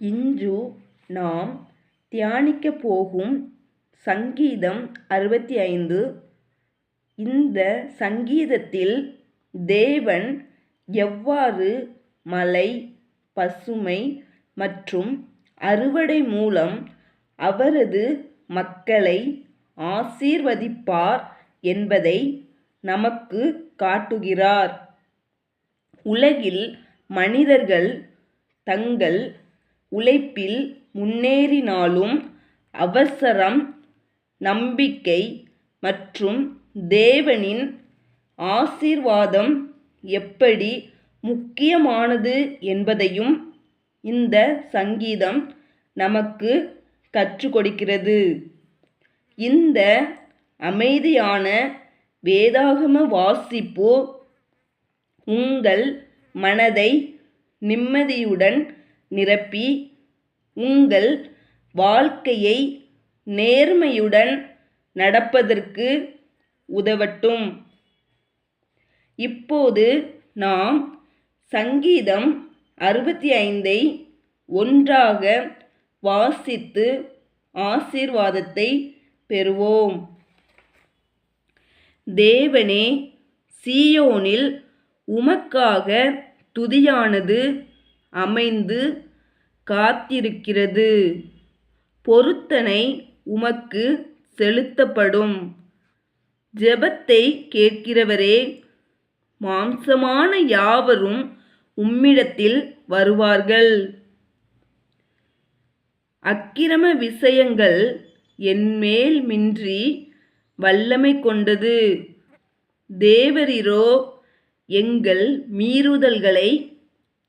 இன்று நாம் தியானிக்கப் போகும் சங்கீதம் அறுபத்தி ஐந்து இந்த சங்கீதத்தில் தேவன் எவ்வாறு மலை பசுமை மற்றும் அறுவடை மூலம் அவரது மக்களை ஆசீர்வதிப்பார் என்பதை நமக்கு காட்டுகிறார். உலகில் மனிதர்கள் தங்கள் உழைப்பில் முன்னேறினாலும் அவசரம் நம்பிக்கை மற்றும் தேவனின் ஆசீர்வாதம் எப்படி முக்கியமானது என்பதையும் இந்த சங்கீதம் நமக்கு கற்றுக் கொடுக்கிறது இந்த அமைதியான வேதாகம வாசிப்பு உங்கள் மனதை நிம்மதியுடன் நிரப்பி உங்கள் வாழ்க்கையை நேர்மையுடன் நடப்பதற்கு உதவட்டும். இப்போது நாம் சங்கீதம் அறுபத்தி ஐந்தை ஒன்றாக வாசித்து ஆசீர்வாதத்தை பெறுவோம். தேவனே சீயோனில் உமக்காக துதியானது அமைந்து காத்திருக்கிறது. பொருத்தனை உமக்கு செலுத்தப்படும். ஜெபத்தை கேட்கிறவரே மாம்சமான யாவரும் உம்மிடத்தில் வருவார்கள். அக்கிரம விஷயங்கள் என்மேல் மின்றி வல்லமை கொண்டது. தேவரிரோ எங்கள் மீறுதல்களை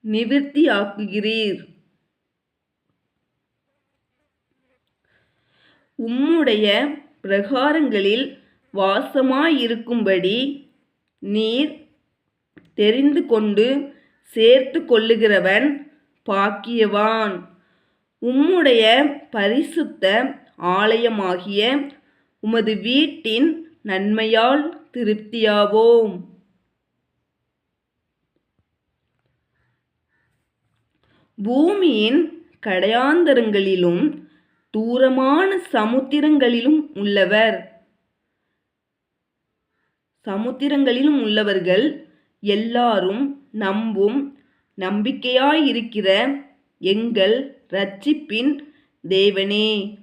நிவிர்த்தியாக்குகிறீர். உம்முடைய பிரகாரங்களில் வாசமாயிருக்கும்படி நீர் தெரிந்து கொண்டு சேர்த்து கொள்ளுகிறவன் பாக்கியவான். உம்முடைய பரிசுத்த ஆலயமாகிய உமது வீட்டின் நன்மையால் திருப்தியாவோம். பூமியின் கடையாந்தரங்களிலும் தூரமான சமுத்திரங்களிலும் உள்ளவர். சமுத்திரங்களிலும் உள்ளவர்கள் எல்லாரும் நம்பும் நம்பிக்கையாயிருக்கிற எங்கள் ரட்சிப்பின் தேவனே.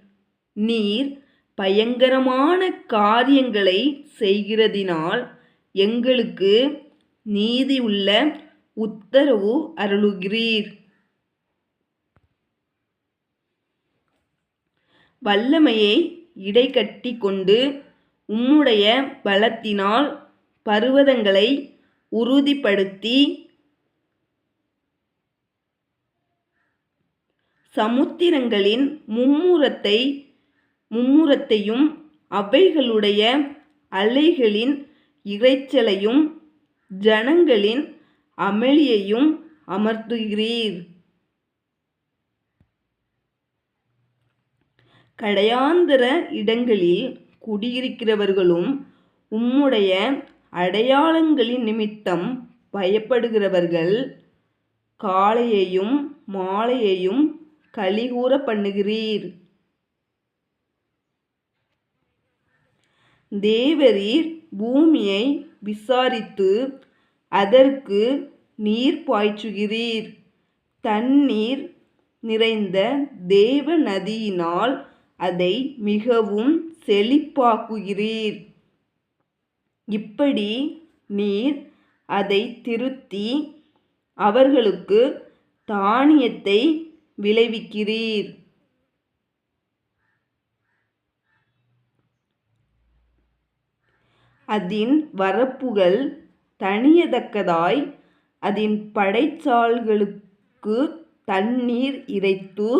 நீர் பயங்கரமான காரியங்களை செய்கிறதினால் எங்களுக்கு நீதியுள்ள உத்தரவு அருளுகிறீர். வல்லமையை இடைக்கட்டி கொண்டு உம்முடைய பலத்தினால் பர்வதங்களை உறுதிப்படுத்தி சமுத்திரங்களின் மும்முரத்தை மும்முரத்தையும் அவைகளுடைய அலைகளின் இரைச்சலையும் ஜனங்களின் அமளியையும் அமர்த்துகிறீர். கடையாந்தர இடங்களில் குடியிருக்கிறவர்களும் உம்முடைய அடையாளங்களின் நிமித்தம் பயப்படுகிறவர்கள் காலையையும் மாலையையும் கலிகூற பண்ணுகிறீர். தேவரீர் பூமியை விசாரித்து அதற்கு நீர் பாய்ச்சுகிறீர். தண்ணீர் நிறைந்த தேவ நதியினால் அதை மிகவும் செழிப்பாக்குகிறீர். இப்படி நீர் அதை திருத்தி அவர்களுக்கு தானியத்தை விளைவிக்கிறீர். அதின் வரப்புகள் தனியதக்கதாய் அதன் படைச்சால்களுக்கு தண்ணீர் இறைத்து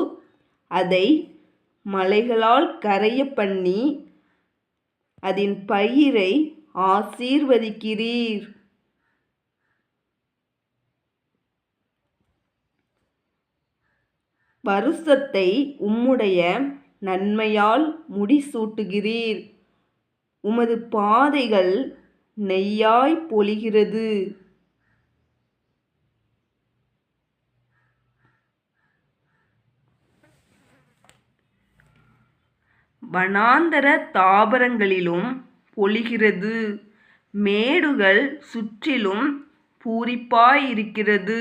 அதை மலைகளால் கரைய பண்ணி அதன் பயிரை ஆசீர்வதிக்கிறீர். வருஷத்தை உம்முடைய நன்மையால் முடிசூட்டுகிறீர். உமது பாதைகள் நெய்யாய் பொழிகிறது. வனாந்தர தாவரங்களிலும் பொழிகிறது. மேடுகள் சுற்றிலும் பூரிப்பாயிருக்கிறது.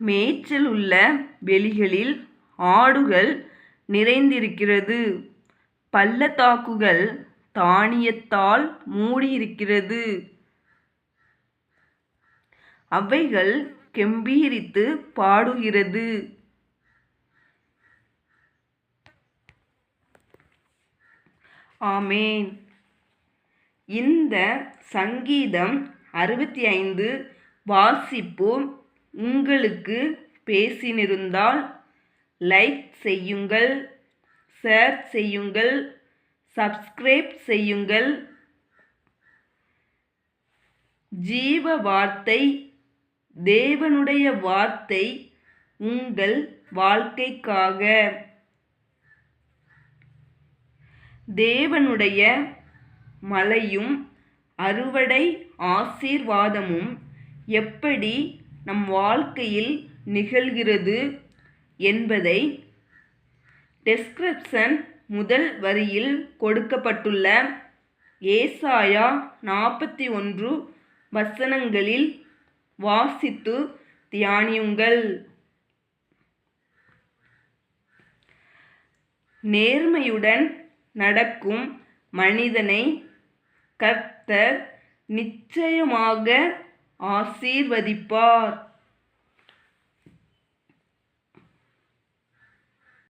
மேய்ச்சலுள்ள வெளிகளில் ஆடுகள் நிறைந்திருக்கிறது. பள்ளத்தாக்குகள் தானியத்தால் மூடியிருக்கிறது. அவைகள் கெம்பீரித்து பாடுகிறது. ஆமேன் இந்த சங்கீதம் அறுபத்தி ஐந்து வாசிப்பு உங்களுக்கு பேசினிருந்தால் லைக் செய்யுங்கள் ஷேர் செய்யுங்கள் சப்ஸ்கிரைப் செய்யுங்கள். ஜீவ வார்த்தை தேவனுடைய வார்த்தை உங்கள் வாழ்க்கைக்காக. தேவனுடைய மலையும் அறுவடை ஆசீர்வாதமும் எப்படி நம் வாழ்க்கையில் நிகழ்கிறது என்பதை டெஸ்கிரிப்ஷன் முதல் வரியில் கொடுக்கப்பட்டுள்ள ஏசாயா நாற்பத்தி ஒன்று வசனங்களில் வாசித்து தியானியுங்கள். நேர்மையுடன் நடக்கும் மனிதனை கர்த்தர் நிச்சயமாக ஆசீர்வதிப்பார்.